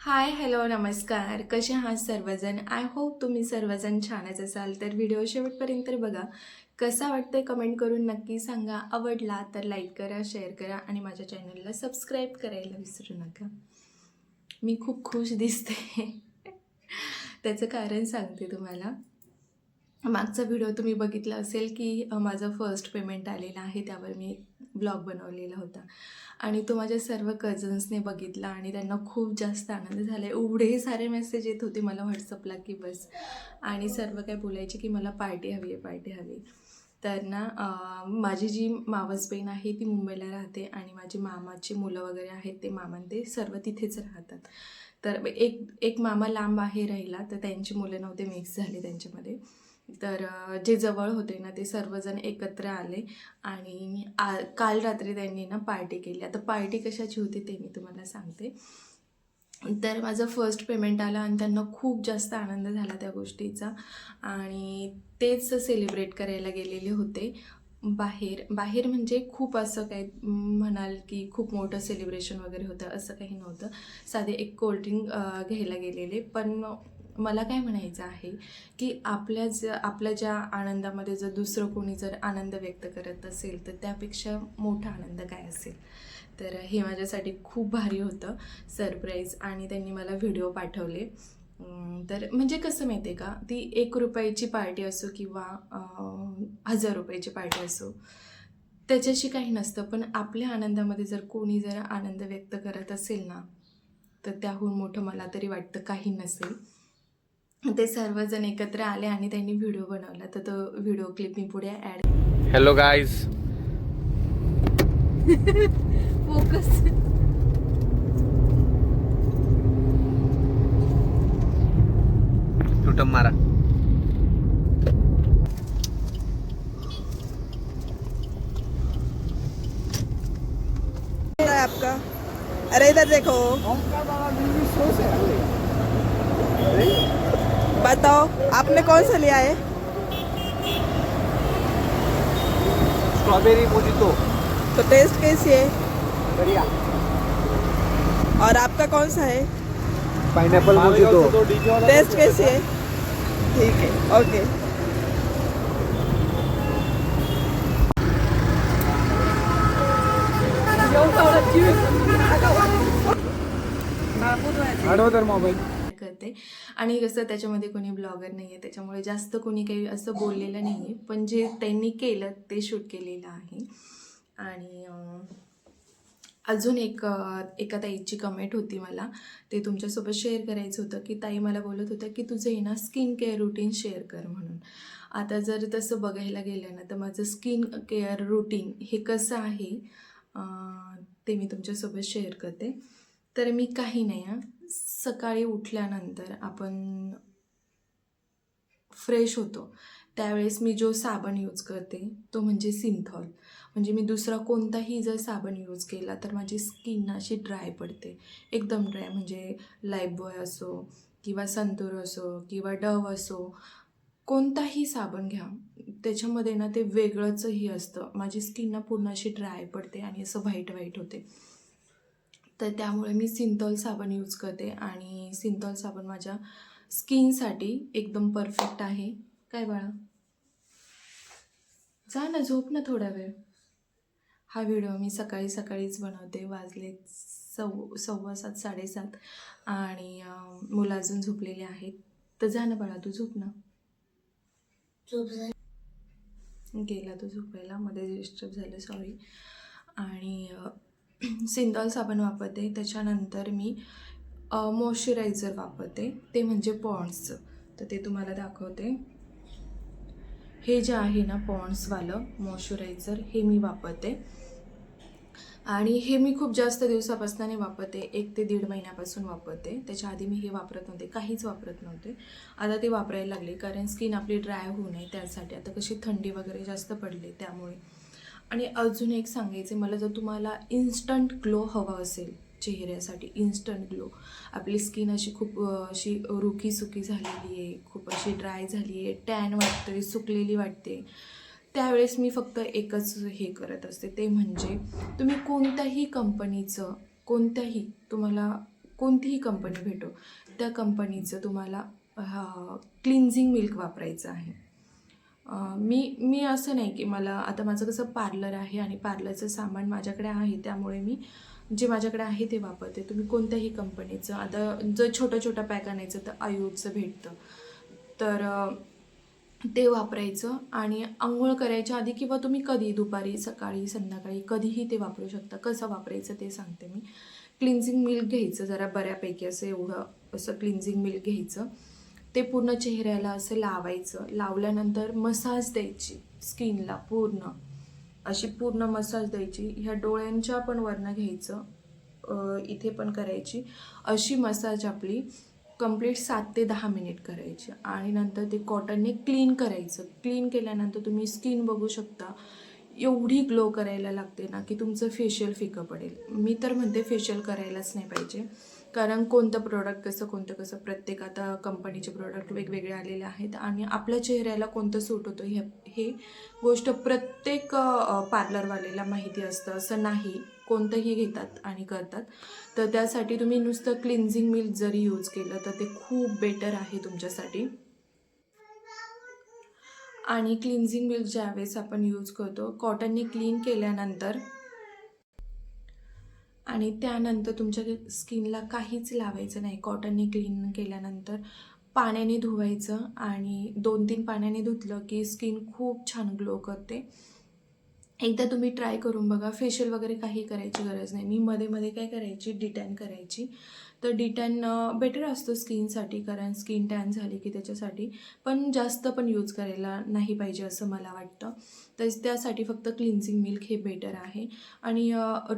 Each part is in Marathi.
हाय हॅलो नमस्कार. कसे आहात सर्वजण? आय होप तुम्ही सर्वजण छानच असाल. तर व्हिडिओ शेवटपर्यंत बघा. कसा वाटतंय कमेंट करून नक्की सांगा. आवडला तर लाईक करा शेअर करा आणि माझ्या चॅनलला सबस्क्राईब करायला विसरू नका. मी खूप खुश दिसते. त्याचं कारण सांगते तुम्हाला. मागचा व्हिडिओ तुम्ही बघितला असेल की माझं फर्स्ट पेमेंट आलेलं आहे. त्यावर मी ब्लॉग बनवलेला होता. आणि तो माझ्या सर्व कझन्सने बघितला आणि त्यांना खूप जास्त आनंद झाला एवढे सारे मेसेज येत होते मला व्हॉट्सअपला की बस. आणि सर्व काय बोलायचे की मला पार्टी हवी आहे पार्टी हवी तर ना माझी जी मावस बहीण आहे ती मुंबईला राहते आणि माझी मामाची मुलं वगैरे आहेत ते मामान ते सर्व तिथेच राहतात. तर एक एक मामा लांब आहे राहिला तर त्यांची मुलं नव्हते मिक्स झाले त्यांच्यामध्ये. तर जे जवळ होते ना ते सर्वजण एकत्र आले आणि आ काल रात्री त्यांनी ना पार्टी केली. आता पार्टी कशाची होती ते मी तुम्हाला सांगते. तर माझं फर्स्ट पेमेंट आलं आणि त्यांना खूप जास्त आनंद झाला त्या गोष्टीचा. आणि तेच सेलिब्रेट करायला गेलेले होते. बाहेर बाहेर म्हणजे खूप असं काय म्हणाल की खूप मोठं सेलिब्रेशन वगैरे होतं असं काही नव्हतं. साधे एक कोल्ड्रिंक घ्यायला गेलेले. पण मला काय म्हणायचं आहे की आपल्या ज आपल्या ज्या आनंदामध्ये जर दुसरं कोणी जर आनंद व्यक्त करत असेल तर त्यापेक्षा मोठा आनंद काय असेल? तर हे माझ्यासाठी खूप भारी होतं सरप्राईज आणि त्यांनी मला व्हिडिओ पाठवले. तर म्हणजे कसं माहिती आहे का? ती एक रुपयाची पार्टी असो किंवा हजार रुपयाची पार्टी असो त्याच्याशी काही नसतं. पण आपल्या आनंदामध्ये जर कोणी जर आनंद व्यक्त करत असेल ना तर त्याहून मोठं मला तरी वाटतं काही नसेल. ते सर्वजण एकत्र आले आणि त्यांनी व्हिडिओ बनवला. तर तो व्हिडिओ क्लिप मी पुढे ॲड हॅलो गाईज फोकस टुटम मारा. है आपका? अरे इधर देखो। बताओ आपने कौन सा लिया है? Strawberry mojito. तो टेस्ट कैसी है? बढ़िया। और आपका कौन सा है? Pineapple mojito. टेस्ट कैसी है? ठीक है ओके तर मोबाईल करते आणि कसं त्याच्यामध्ये कोणी ब्लॉगर नाही आहे त्याच्यामुळे जास्त कोणी काही असं बोललेलं नाही आहे पण जे त्यांनी केलं ते शूट केलेलं आहे. आणि अजून एक एका ताईची कमेंट होती मला. ते तुमच्यासोबत शेअर करायचं होतं की ताई मला बोलत होतं की तुझं आहे ना स्किन केअर रुटीन शेअर कर म्हणून. आता जर तसं बघायला गेलं ना तर माझं स्किन केअर रुटीन हे कसं आहे ते मी तुमच्यासोबत शेअर करते. तर मी काही नाही सकाळी उठल्यानंतर आपण फ्रेश होतो. त्यावेळेस मी जो साबण यूज करते तो म्हणजे सिंथॉल. म्हणजे मी दुसरा कोणताही जर साबण यूज केला तर माझी स्किन अशी ड्राय पडते. एकदम ड्राय म्हणजे लाईफबॉय असो किंवा संतूर असो किंवा डव असो कोणताही साबण घ्या त्याच्यामध्ये ना ते वेगळंचही असतं. माझी स्किन ना पूर्ण अशी ड्राय पडते आणि असं व्हाईट व्हाईट होते. तर त्यामुळे मी सिंथॉल साबण यूज करते आणि सिंथॉल साबण माझ्या स्किनसाठी एकदम परफेक्ट आहे. काय बाळा? जा ना झोप ना थोडा वेळ. हा व्हिडिओ मी सकाळी सकाळीच बनवते. वाजले सव सव्वा सात साडेसात आणि मुलं अजून झोपलेले आहेत. तर जा ना बाळा तू झोप ना. गेला तो झोपायला. मध्ये डिस्टर्ब झालं सॉरी आणि सिंदॉल साबण वापरते. त्याच्यानंतर मी मॉइश्चरायझर वापरते. ते म्हणजे पॉन्ड्सचं तर ते तुम्हाला दाखवते. हे जे आहे ना पॉन्ड्सवालं मॉइश्चरायझर हे मी वापरते. आणि हे मी खूप जास्त दिवसापासून नाही वापरते. एक ते दीड महिन्यापासून वापरते. त्याच्या आधी मी हे वापरत नव्हते. काहीच वापरत नव्हते. आता ते वापरायला लागले. कारण स्किन आपली ड्राय होऊ नये त्यासाठी. आता कशी थंडी वगैरे जास्त पडली त्यामुळे. आणि अजून एक सांगायचं मला जर तुम्हाला इन्स्टंट ग्लो हवा असेल चेहऱ्यासाठी इन्स्टंट ग्लो आपली स्किन अशी खूप अशी रुखी सुकी झालेली आहे खूप अशी ड्राय झाली आहे टॅन वाटते सुकलेली वाटते. त्यावेळेस मी फक्त एकच हे करत असते ते म्हणजे तुम्ही कोणत्याही कंपनीचं कोणत्याही तुम्हाला कोणतीही कंपनी भेटो त्या कंपनीचं तुम्हाला क्लिन्झिंग मिल्क वापरायचं आहे. मी मी असं नाही की मला आता माझं कसं पार्लर आहे आणि पार्लरचं सामान माझ्याकडे आहे त्यामुळे मी जे माझ्याकडे आहे ते वापरते. तुम्ही कोणत्याही कंपनीचं आता जर छोटं छोटं पॅक आणायचं तर आयुर्चं भेटतं. तर ते वापरायचं आणि आंघोळ करायच्या आधी किंवा तुम्ही कधी दुपारी सकाळी संध्याकाळी कधीही ते वापरू शकता. कसं वापरायचं ते सांगते मी. क्लिन्झिंग मिल्क घ्यायचं जरा बऱ्यापैकी असं एवढं असं क्लिन्झिंग मिल्क घ्यायचं. ते पूर्ण चेहऱ्याला असं लावायचं. लावल्यानंतर मसाज द्यायची स्किनला पूर्ण. अशी पूर्ण मसाज द्यायची. ह्या डोळ्यांच्या पण वरनं घ्यायचं. इथे पण करायची. अशी मसाज आपली कंप्लीट सात ते दहा मिनिट करायची. आणि नंतर ते कॉटनने क्लीन करायचं. क्लीन केल्यानंतर तुम्ही स्किन बघू शकता. एवढी ग्लो करायला लागते ना की तुमचं फेशियल फिकं पडेल. मी तर म्हणते फेशियल करायलाच नाही पाहिजे. कारण कोणतं प्रोडक्ट कसं कोणतं कसं प्रत्येक आता कंपनीचे प्रोडक्ट वेगवेगळे आलेले आहेत आणि आपल्या चेहऱ्याला कोणतं सूट होतं हे हे गोष्ट प्रत्येक पार्लरवाल्याला पार्लरवालेला माहिती असतं. असं नाही. कोणतंही घेतात आणि करतात. तर त्यासाठी तुम्ही नुसतं क्लिन्झिंग मिल्क जरी यूज केलं तर ते खूप बेटर आहे तुमच्यासाठी. आणि क्लिन्झिंग मिल्क ज्यावेळेस आपण यूज करतो कॉटनने क्लीन केल्यानंतर आणि त्यानंतर तुमच्या स्किनला काहीच लावायचं नाही. कॉटनने क्लीन केल्यानंतर पाण्याने धुवायचं आणि दोन तीन पाण्याने धुतलं की स्किन खूप छान ग्लो करते. एकदा तुम्ही ट्राय करून बघा. फेशियल वगैरे काही करायची गरज नाही. मी मध्ये मध्ये काय करायची? डिटॅन करायची. तर डिटॅन बेटर असतो स्किनसाठी कारण स्किन टॅन झाली की त्याच्यासाठी. पण जास्त पण यूज करायला नाही पाहिजे असं मला वाटतं. तर त्यासाठी फक्त क्लिन्झिंग मिल्क हे बेटर आहे. आणि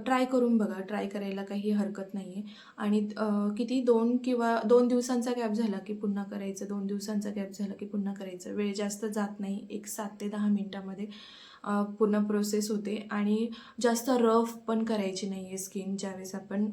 ट्राय करून बघा. ट्राय करायला काही हरकत नाही आहे आणि किती दोन किंवा दोन दिवसांचा गॅप झाला की पुन्हा करायचं दोन दिवसांचा गॅप झाला की पुन्हा करायचं. वेळ जास्त जात नाही. एक सात ते दहा मिनटामध्ये. पूर्ण प्रोसेस होते. आणि जास्त रफ पण करायची नाही आहे स्किन ज्यावेळेस आपण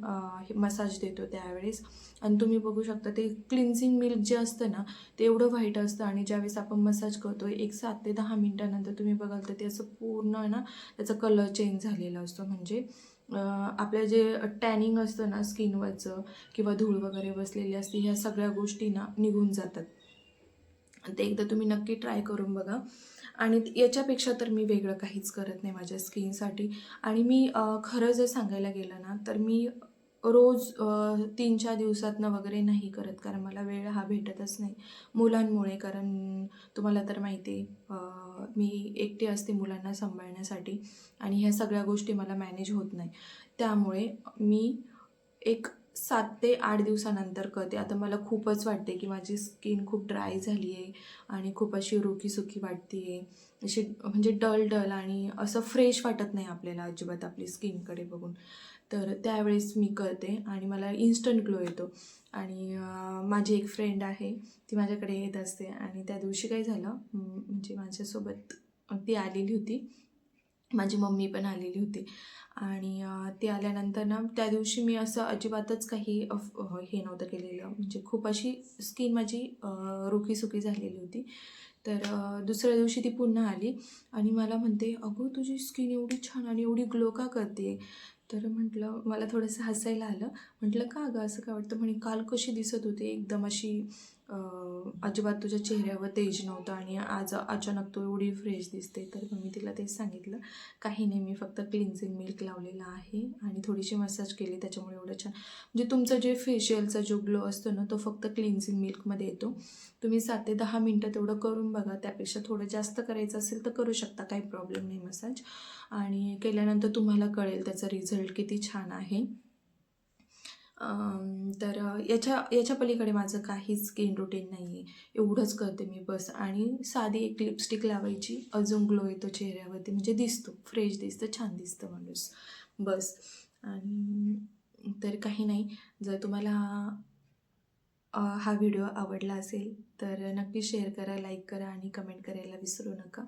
मसाज देतो त्यावेळेस. आणि तुम्ही बघू शकता ते क्लिन्झिंग मिल्क जे असतं ना ते एवढं व्हाईट असतं. आणि ज्यावेळेस आपण मसाज करतो एक सात ते दहा मिनटानंतर तुम्ही बघाल तर ते असं पूर्ण ना त्याचा कलर चेंज झालेला असतो. म्हणजे आपलं जे टॅनिंग असतं ना स्किनवरचं किंवा धूळ वगैरे बसलेली असते ह्या सगळ्या गोष्टी ना निघून जातात. ते एकदा तुम्ही नक्की ट्राय करून बघा. आणि याच्यापेक्षा तर मी वेगळं काहीच करत नाही माझ्या स्किनसाठी. आणि मी खरं जर सांगायला गेलं ना तर मी रोज तीन चार दिवसातनं वगैरे नाही करत कारण मला वेळ हा भेटतच नाही मुलांमुळे. कारण तुम्हाला तर माहिती आहे मी एकटी असते मुलांना सांभाळण्यासाठी आणि ह्या सगळ्या गोष्टी मला मॅनेज होत नाही. त्यामुळे मी एक सात ते आठ दिवसानंतर करते आता मला खूपच वाटते की माझी स्किन खूप ड्राय झाली आहे आणि खूप अशी रुखी सुखी वाटते आहे अशी म्हणजे डल डल आणि असं फ्रेश वाटत नाही आपल्याला अजिबात आपली स्किनकडे बघून. तर त्यावेळेस मी करते आणि मला इन्स्टंट ग्लो येतो. आणि माझी एक फ्रेंड आहे ती माझ्याकडे येत असते आणि त्या दिवशी काय झालं म्हणजे माझ्यासोबत ती आलेली होती. माझी मम्मी पण आलेली होती. आणि ते ती आल्यानंतर ना त्या दिवशी मी असं अजिबातच काही अफ- हे नव्हतं केलेलं. म्हणजे खूप अशी स्किन माझी रुखीसुखी झालेली होती. तर दुसऱ्या दिवशी ती पुन्हा आली आणि मला म्हणते अगं तुझी स्किन एवढी छान आणि एवढी ग्लो का करते? तर म्हटलं मला थोडंसं हसायला आलं. म्हटलं का गं? असं काय वाटतं? म्हणे काल कशी दिसत होते? एकदम अशी अजिबात तुझ्या चेहऱ्यावर तेज नव्हतं आणि आज अचानक तू एवढी फ्रेश दिसते तर मग मी तिला तेच सांगितलं. काही नाही मी फक्त क्लिन्झिंग मिल्क लावलेला आहे आणि थोडीशी मसाज केली त्याच्यामुळे एवढं छान. म्हणजे तुमचं जे फेशियलचा जो ग्लो असतो ना तो फक्त क्लिन्झिंग मिल्कमध्ये येतो. तुम्ही सात ते दहा मिनटं तेवढं करून बघा त्यापेक्षा थोडं जास्त करायचं असेल तर करू शकता काही प्रॉब्लेम नाही मसाज आणि केल्यानंतर तुम्हाला कळेल त्याचा रिझल्ट किती छान आहे. तर याच्या याच्या पलीकडे माझं काहीच स्किन रुटीन नाही आहे एवढंच करते मी बस. आणि साधी एक लिपस्टिक लावायची. अजून ग्लो येतो चेहऱ्यावरती. म्हणजे दिसतो. फ्रेश दिसतं छान दिसतं माणूस. बस. आणि तर काही नाही. जर तुम्हाला हा व्हिडिओ आवडला असेल तर नक्की शेअर करा लाईक करा आणि कमेंट करायला विसरू नका.